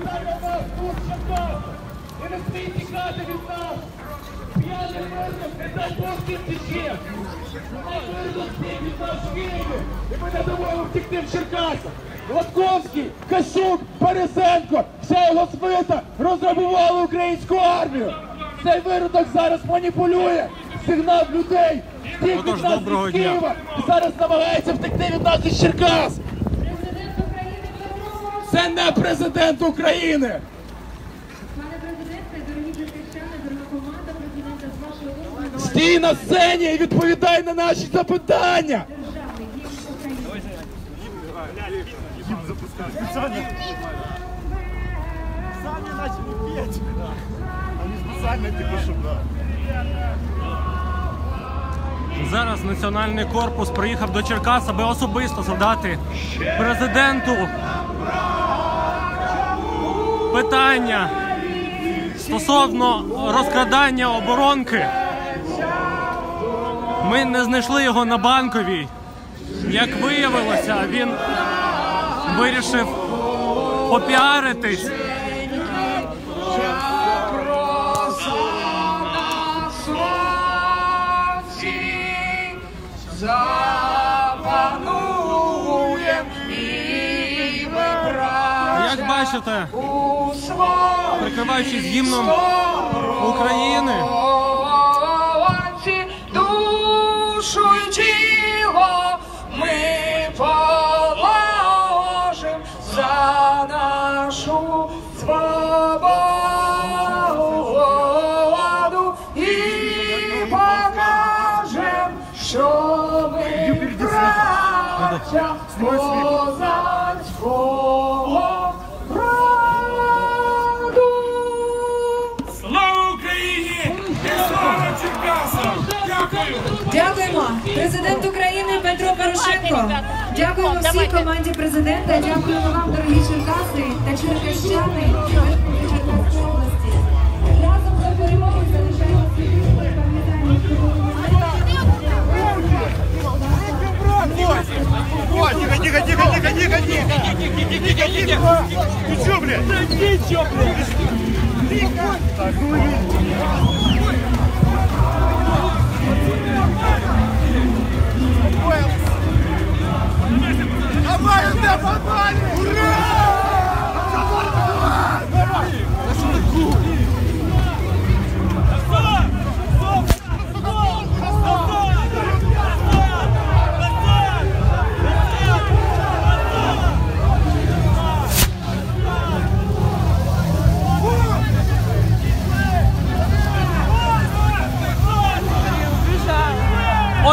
в нас тут Черкас. І не смій тікати від нас. П'яний мирник, не дай Бог всім тече. Хай вирвуть всіх від нас в Києві. І ми не дамо втекти в Черкасах. Латковський, Кащук, Борисенко, вся його свита розграбували українську армію. Цей виродок зараз маніпулює, сигнал людей, втік від нас від. Києва і зараз намагається втекти від нас із Черкас. Це не президент України. Пане президенте, дорогі черкащани, дорога команда президента, з вашого дозволу Стій на сцені і відповідай на наші запитання. державний гімн України. Сами начали петь. Они специально типа, чтобы да. Зараз національний корпус приїхав до Черкас, аби особисто задати президенту питання стосовно розкрадання оборонки. Ми не знайшли його на банковій. Як виявилося, він вирішив попіаритись. Бачите, прикриваючись гімном України, душу і тіло ми Президент України Петро Порошенко. Дякуємо всій команді президента. Дякуємо вам, дорогі черкаси та черкащани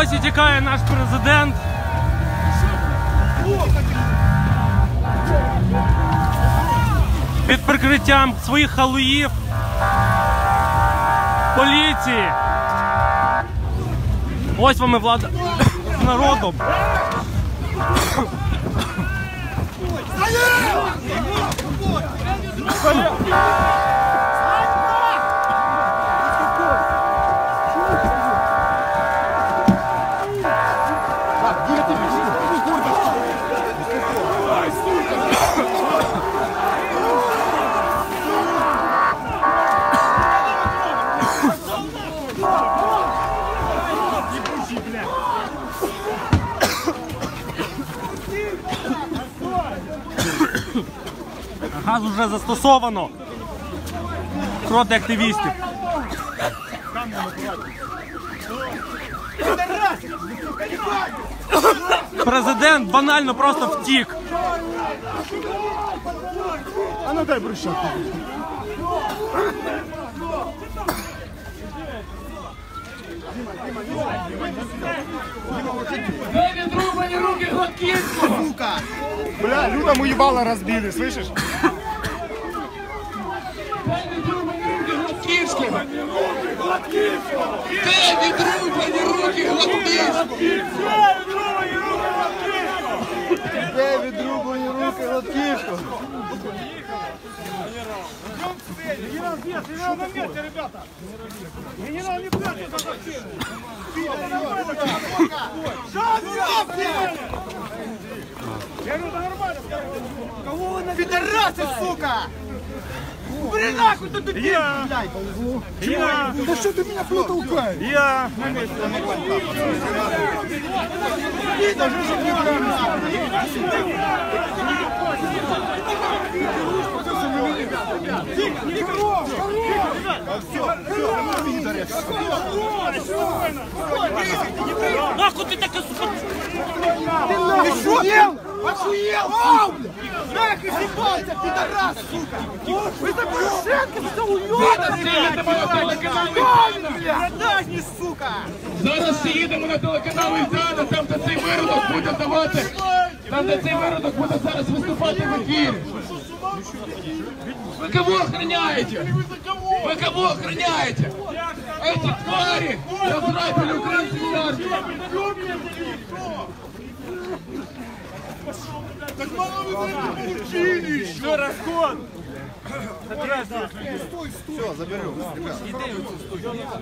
ось і тікає наш президент. Під прикриттям своїх халуїв поліції. Ось вам і влада з народом. Газ вже застосовано проти активістів. Президент банально просто втік. А ну дай брусчатку. Відрубані руки Гладківського? Бля, Люда мы ебало разбили, слышишь? Де відрубані руки Гладківського? Де відрубані руки Гладківського? Де відрублені руки Латківського? Генерал, нет, генерал на месте, ребята! Генерал не прячется за стену! Я говорю, да нормально, скажи. Кого вы на Підараси, сука! Бери нахуй, ты дебил, блядь! Я! Да что ты меня протолкаешь? Я! Ты даже же не Нахуй ты так и! Ты нахуй! Охуел! Охуел! Вау, блядь! Нах и съебался, пидорас, сука! Вы за Порошенко, что уёбаны, блядь! Продажни, сука! Зараз ще їдемо на телеканал Ільдана, там де цей виродок буде давати, там де цей виродок буде зараз виступати в ефірі. Вы кого охраняете? Вы кого охраняете? Эти твари разрабили украинскую армию. Так мало вы за еще. Все, разгон. Все, заберу.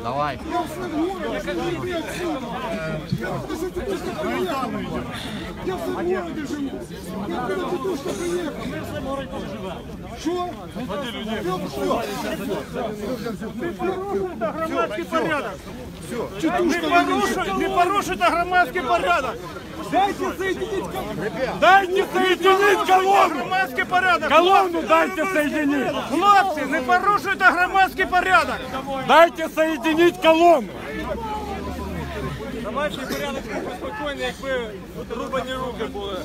Давай. Я как в городе живу. Я как приехал. Что? Смотри, людей. Ты порушил это громадский порядок. Все. Ты порушил это громадский порядок. Дайте соединить колонну. Дайте соединить колонну. Громадський порядок. Колонну дайте соединить. Хлопці, не порушуйте громадський порядок. Дайте соединить колонну. Громадський порядок спокійний, якби рубані руки були.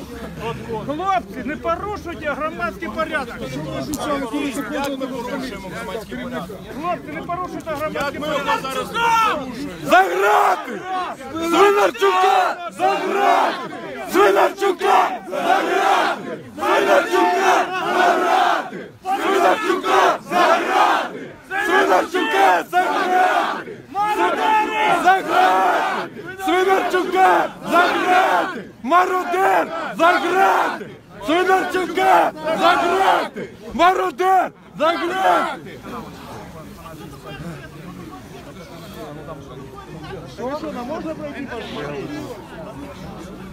Хлопці, не порушуйте громадський порядок. Хлопці, не порушуйте громадський порядок. Заграти! Свинарчука! Заграти! Свинарчука! Заграти! Свинарчука! Заграти! Свинарчука! Заграти! Свинарчука! Заграти! Заграти! Свинарчука за грати! Мародер за грати! Свинарчука за грати! Мародер за грати! Шона, можно пройти посмотреть?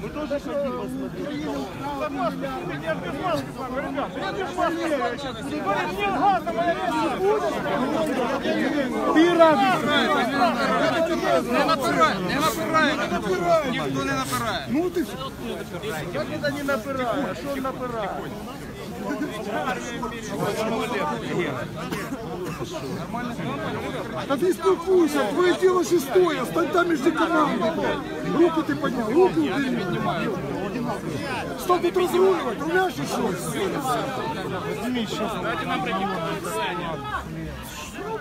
Мы тоже хотим посмотреть. Да маски, не без маски с вами, ребят. Я без маски. Говорит, нет газа, моя вещь не будет. Ты разница. Не напирай, не напирай, ніхто не напирає. Ну ты Как это не напирає? А що напирає? А ты спокойся, твое дело шестое, стань там между командой. блядь. Руку ты поднял, руку убери. Стал тут разруливать, руляешь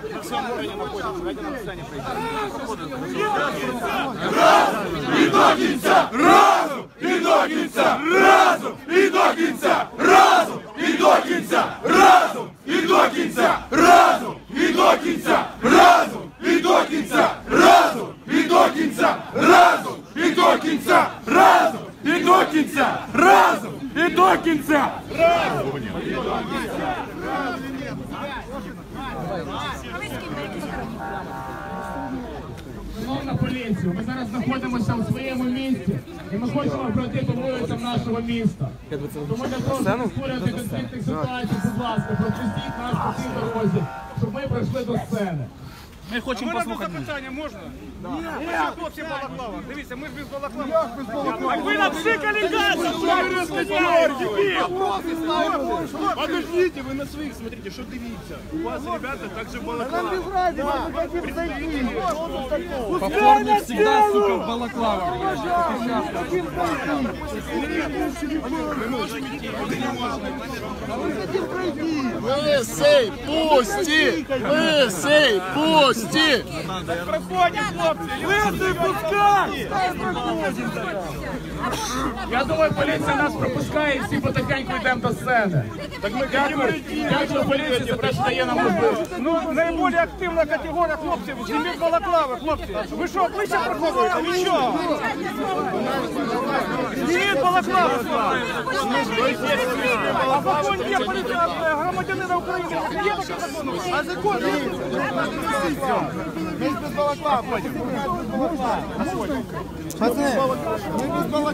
и что? І до кінця! Разом! І до кінця! Разом! І до кінця! Разом! І до кінця! Разом! І до кінця! Разом! І до кінця! Разом! І до кінця! Разом! І до кінця! Разом! І до кінця! Разом! І до кінця! Разом! І до кінця! Шановна поліція, ми зараз знаходимося у своєму місті і ми хочемо пройти по вулицям нашого міста. Тому для того, щоб створювати конфліктних ситуацій, будь ласка, пропустіть нас по цій дорозі, щоб ми пройшли до сцени. Мы Ми хочемо а послухати. запитання можна? Ми ж хлопці в балаклавах. Дивіться, ми ж без балаклавах. Так ви нам шикали Подождите, вы на своих смотрите, что дивиться. У вас ребята также балаклава. Повторник всегда, сука, в балаклавах. Мы можем идти, мы не можем. сей пусти! мы сей пусти! Пусти! Проходим, хлопці! Лисий, пускай! Проходим! Я думаю, поліція нас пропускає і всі потихеньку йдемо до сцени. Так ми дякую, дякую поліції за те, що дає нам можливість. Ну, найбільш активна категорія хлопців, зніміть балаклави, хлопці. Ви що, обличчя приховуєте? Ви що? Зніміть балаклави, хлопці. А закон є поліція громадянина України. Є такий закон? А закон є. Ми без балаклав ходимо. Пацани, ми без балаклав.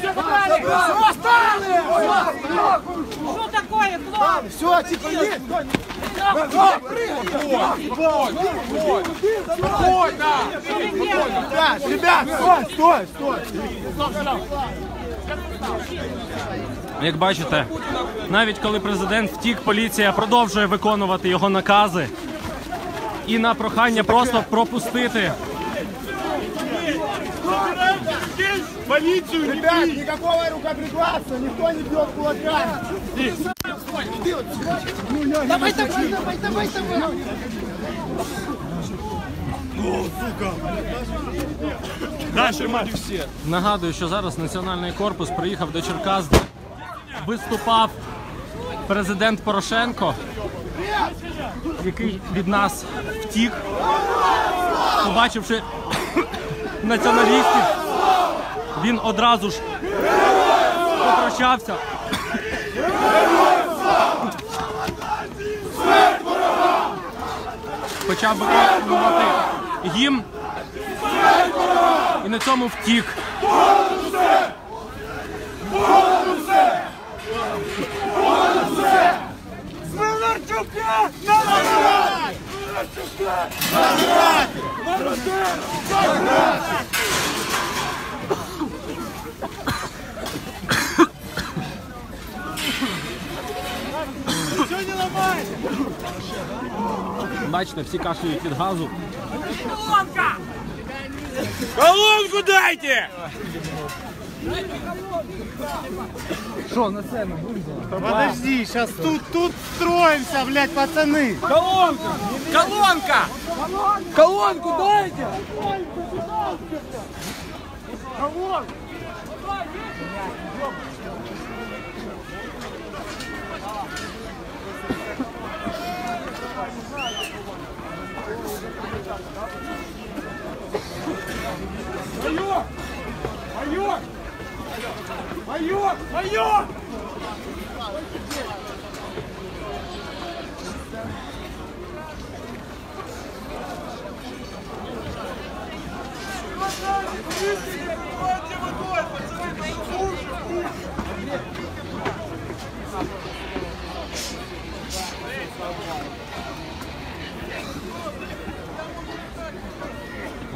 Что такое, Клод? Все, тихо, есть! Ребят, ребят, стой, стой, стой! Як бачите, навіть коли президент втік, поліція продовжує виконувати його накази. І на прохання просто пропустити Полицию не Ребят, никакого рукоприкладства, никто не бьет кулаками. Давай, давай, давай, давай, давай. Дальше, мать. Нагадую, що зараз національний корпус приїхав до Черкас, де виступав президент Порошенко, який від нас втік, побачивши націоналістів, він одразу ж попрощався. Почав виконувати гімн. І на цьому втік. Бачите, всі кашляють від газу. Колонку дайте! Подожди, сейчас тут, тут строимся, блядь, пацаны. Колонка! Колонка! Колонку дайте! Майор! Майор! Майор! Майор!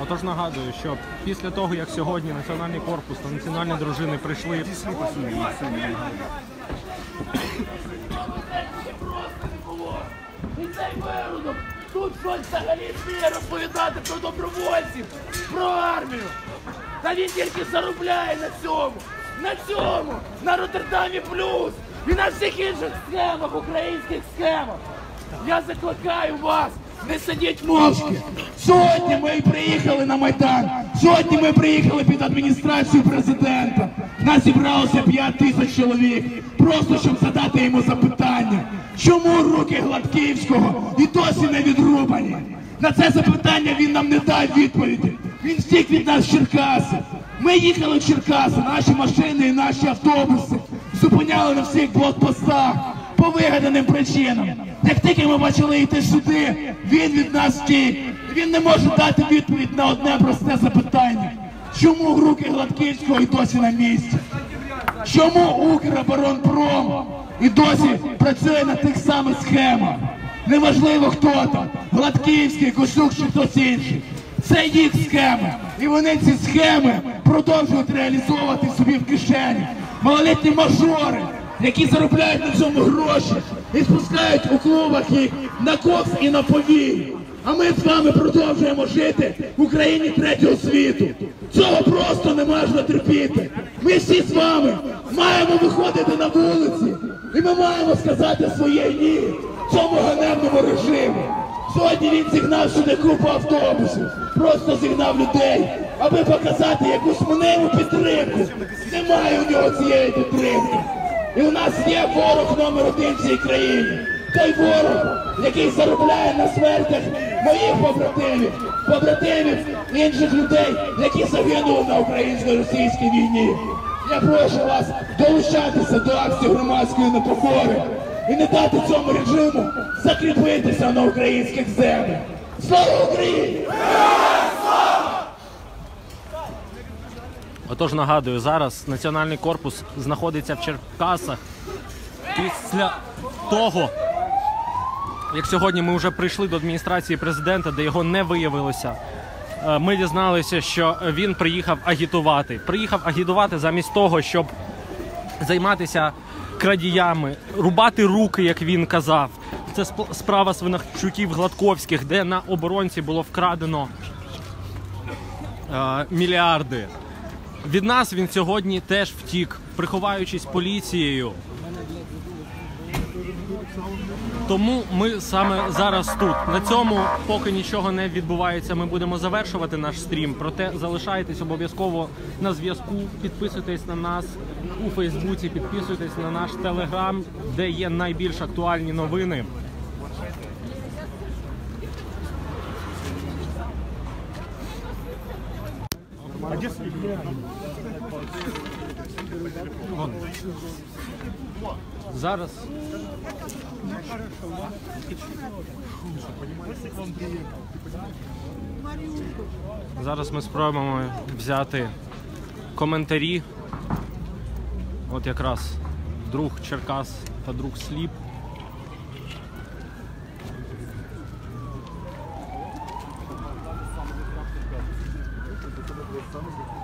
Отож нагадую, що після того, як сьогодні Національний корпус та національні дружини прийшли тут щось взагалі вміє розповідати про добровольців, про армію. Та він тільки заробляє на цьому, на цьому, на Роттердамі плюс і на всіх інших схемах, українських схемах. Я закликаю вас, не сидіть мовчки. Сьогодні ми приїхали на Майдан. Сьогодні ми приїхали під адміністрацію президента. Нас зібралося 5 тисяч чоловік, просто щоб задати йому запитання. Чому руки Гладківського і досі не відрубані? На це запитання він нам не дав відповіді. Він втік від нас з Черкаси. Ми їхали в Черкаси, наші машини і наші автобуси зупиняли на всіх блокпостах по вигаданим причинам. Як тільки ми почали йти сюди, він від нас втік. Він не може дати відповідь на одне просте запитання. Чому руки Гладківського і досі на місці? Чому Укроборонпром і досі працює на тих самих схемах? Неважливо хто там, Гладківський, Косюк чи хтось інший. Це їх схеми. І вони ці схеми продовжують реалізовувати собі в кишені. Малолітні мажори, які заробляють на цьому гроші і спускають у клубах їх на кокс і на повій. А ми з вами продовжуємо жити в Україні третього світу. Цього просто не можна терпіти. Ми всі з вами маємо виходити на вулиці, і ми маємо сказати своє ні цьому ганебному режиму. Сьогодні він зігнав сюди купу автобусів, просто зігнав людей, аби показати якусь мниму підтримку. Немає у нього цієї підтримки. І у нас є ворог номер один в цій країні. той ворог, який заробляє на смертях моїх побратимів, побратимів інших людей, які загинули на українсько-російській війні. Я прошу вас долучатися до акції громадської непокори і не дати цьому режиму закріпитися на українських землях. Слава Україні! Отож нагадую, зараз національний корпус знаходиться в Черкасах після того, як сьогодні ми вже прийшли до адміністрації президента, де його не виявилося. е, Ми дізналися, що він приїхав агітувати. Приїхав агітувати замість того, щоб займатися крадіями, рубати руки, як він казав. Це сп- справа свинахчуків Гладковських, де на оборонці було вкрадено е, мільярди. Від нас він сьогодні теж втік, приховаючись поліцією. Тому ми саме зараз тут. На цьому, поки нічого не відбувається, ми будемо завершувати наш стрім. Проте залишайтесь обов'язково на зв'язку. Підписуйтесь на нас у Фейсбуці, підписуйтесь на наш телеграм, де є найбільш актуальні новини. Зараз Зараз ми спробуємо взяти коментарі. От якраз друг Черкас та друг Сліп. estamos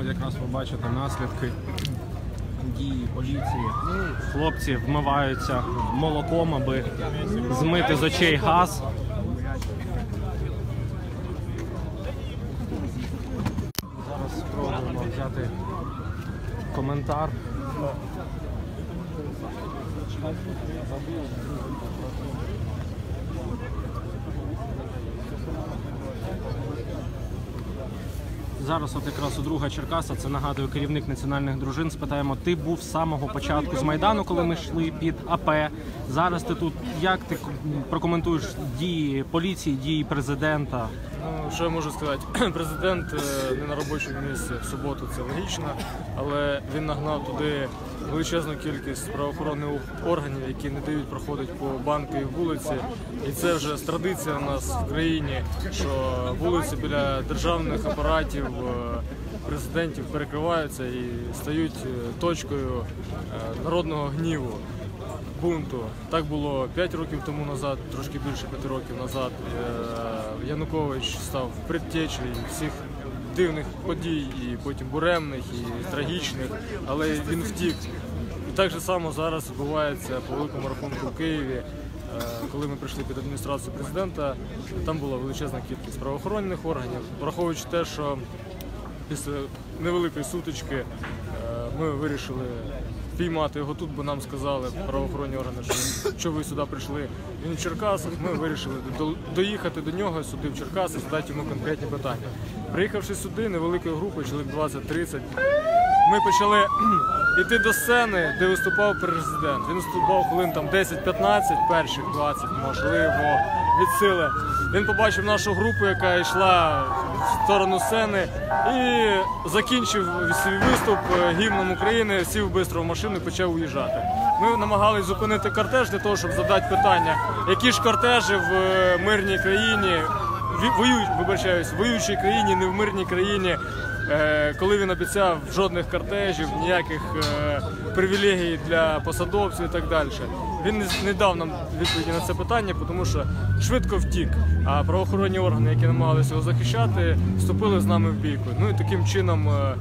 От якраз ви бачите наслідки дії поліції. Хлопці вмиваються молоком, аби змити з очей газ. Зараз спробуємо взяти коментар. Зараз, от якраз у друга Черкаса, це нагадую керівник національних дружин. Спитаємо, ти був з самого початку з майдану, коли ми йшли під АП. Зараз ти тут. Як ти прокоментуєш дії поліції, дії президента? Ну, що я можу сказати? Президент е, не на робочому місці в суботу, це логічно, але він нагнав туди величезну кількість правоохоронних органів, які не дають проходити по банку і вулиці. І це вже традиція у нас в країні, що вулиці біля державних апаратів. е, Президентів перекриваються і стають е, точкою народного гніву бунту. Так було 5 років тому назад, трошки більше 5 років назад. Янукович став предтечею всіх дивних подій, і потім буремних, і трагічних, але він втік. І так же само зараз відбувається по великому рахунку в Києві. Е, Коли ми прийшли під адміністрацію президента, там була величезна кількість правоохоронних органів, враховуючи те, що після невеликої сутички е, ми вирішили піймати його тут, бо нам сказали правоохоронні органи, що, що ви сюди прийшли. Він в Черкасах. Ми вирішили до- доїхати до нього сюди в Черкаси, задати йому конкретні питання. Приїхавши сюди, невеликою групою, чоловік 20-30, ми почали йти до сцени, де виступав президент. Він виступав хвилин там 10-15, перших 20, можливо, від сили. Він побачив нашу групу, яка йшла в сторону сцени, і закінчив свій виступ е, гімном України, сів швидко в машину і почав уїжджати. Ми намагалися зупинити кортеж для того, щоб задати питання, які ж кортежі в е, мирній країні, воюють, вибачаюсь, в воюючій країні, не в мирній країні. Е, коли він обіцяв жодних кортежів, ніяких е, привілегій для посадовців і так далі. Він не, дав нам відповіді на це питання, тому що швидко втік. А правоохоронні органи, які намагалися його захищати, вступили з нами в бійку. Ну і таким чином е,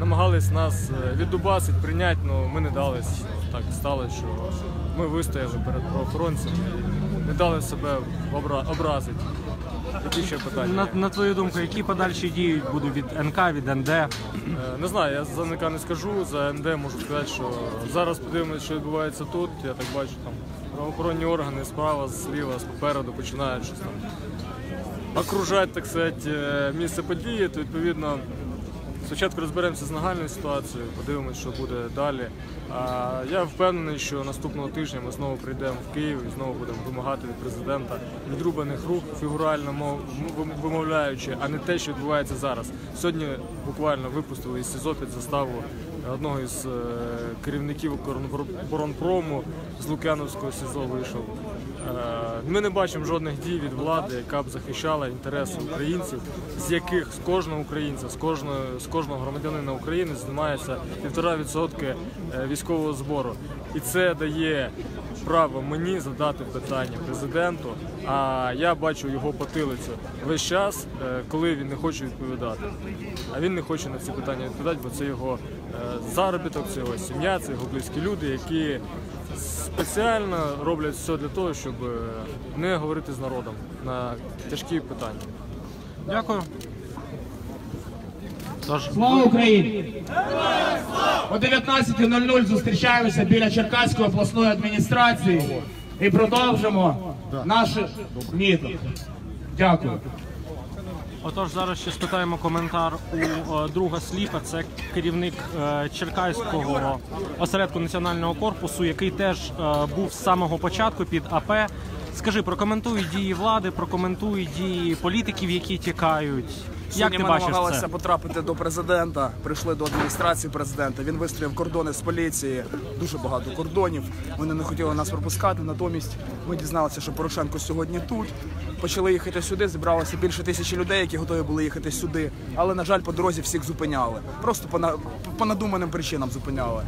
намагались нас віддубасити, прийняти, але ми не дались. Так сталося, що ми вистояли перед правоохоронцями і не дали себе обра- образити. Які ще питання? На, на твою думку, які подальші дії будуть від НК, від НД? Е, Не знаю, я за НК не скажу, за НД можу сказати, що зараз подивимося, що відбувається тут. Я так бачу, там правоохоронні органи справа, зліва, попереду починають щось там окружати, так сказати, е, місце події, то відповідно. Спочатку розберемося з нагальною ситуацією, подивимося, що буде далі. Я впевнений, що наступного тижня ми знову прийдемо в Київ і знову будемо вимагати від президента відрубаних рук, фігурально вимовляючи, а не те, що відбувається зараз. Сьогодні буквально випустили із СІЗО під заставу одного із е, керівників Укроборонпрому з Лук'яновського СІЗО вийшов. Е, Ми не бачимо жодних дій від влади, яка б захищала інтереси українців, з яких з кожного українця, з кожного з кожного громадянина України знімається півтора відсотки е, військового збору, і це дає право мені задати питання президенту. А я бачу його потилицю весь час, е, коли він не хоче відповідати. А він не хоче на ці питання відповідати, бо це його заробіток, це його сім'я, це його близькі люди, які спеціально роблять все для того, щоб е, не говорити з народом на тяжкі питання. Дякую. Тож, Слава Україні! О 19.00 зустрічаємося біля Черкаської обласної адміністрації і продовжимо наш мітинг. Дякую. Отож, зараз ще спитаємо коментар у е, друга Сліпа. Це керівник е, Черкаського осередку національного корпусу, який теж е, був з самого початку під АП. Скажи, прокоментуй дії влади, прокоментуй дії політиків, які тікають. Як ти ми бачиш намагалися це? потрапити до президента, прийшли до адміністрації президента. Він вистроїв кордони з поліції, дуже багато кордонів. Вони не хотіли нас пропускати. Натомість ми дізналися, що Порошенко сьогодні тут. Почали їхати сюди. Зібралося більше тисячі людей, які готові були їхати сюди. Але на жаль, по дорозі всіх зупиняли. Просто по, на- по надуманим причинам зупиняли.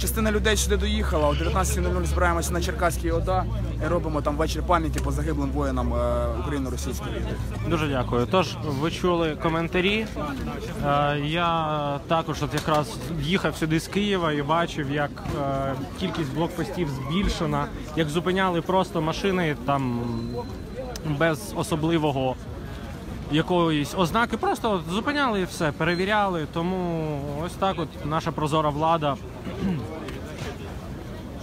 Частина людей сюди доїхала. О 19.00 збираємося на Черкаській ОДА і робимо там вечір пам'яті по загиблим воїнам е, україно-російської війни. Дуже дякую. Тож ви чули коментарі. Е, Я також от якраз їхав сюди з Києва і бачив, як е, кількість блокпостів збільшена, як зупиняли просто машини там без особливого якоїсь ознаки. Просто зупиняли і все, перевіряли. Тому ось так от наша прозора влада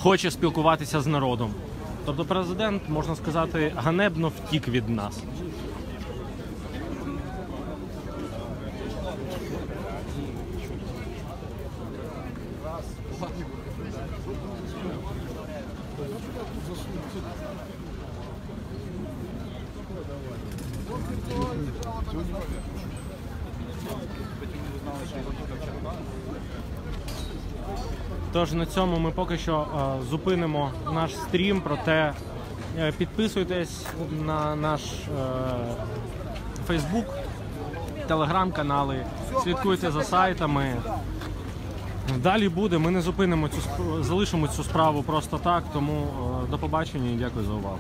хоче спілкуватися з народом. Тобто президент, можна сказати, ганебно втік від нас. Тож на цьому ми поки що е, зупинимо наш стрім. Проте е, підписуйтесь на наш Фейсбук, телеграм-канали, слідкуйте за сайтами. Далі буде. Ми не зупинимо цю залишимо цю справу просто так. Тому е, до побачення і дякую за увагу.